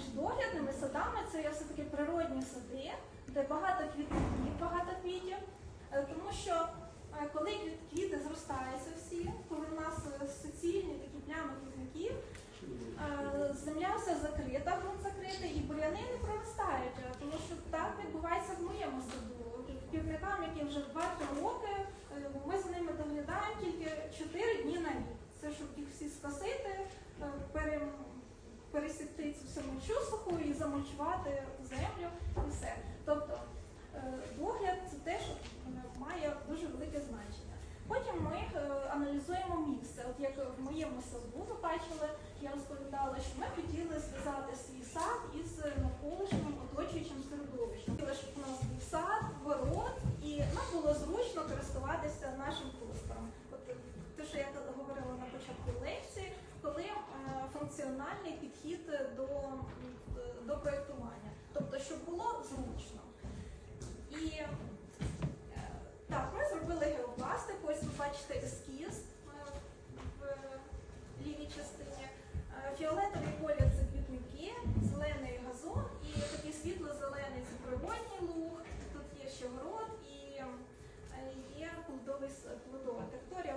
більш доглядними садами це є все-таки природні сади, де багато квітників, багато квітів. Е, Тому що е, коли квіти зростаються всі, коли в нас е, суцільні такі плями квітників, земля вся закрита, ґрунт закритий, і бур'яни не проростають, тому що так відбувається в моєму саду. Квітникам, які вже 2-3 пересікти цю всю мочу суху і замочувати землю і все. Тобто е, догляд це теж має дуже велике значення. Потім ми е, аналізуємо місце. От як в моєму саду ви бачили, я розповідала, що ми хотіли функціональний підхід до, до проєктування, тобто, щоб було зручно. І е, так, ми зробили геопластику. Ось ви бачите ескіз е, в лівій частині. Е, Фіолетовий колір це квітники, зелений газон і такий світло-зелений це природній луг. Тут є ще город і е, є плодовий плодова територія.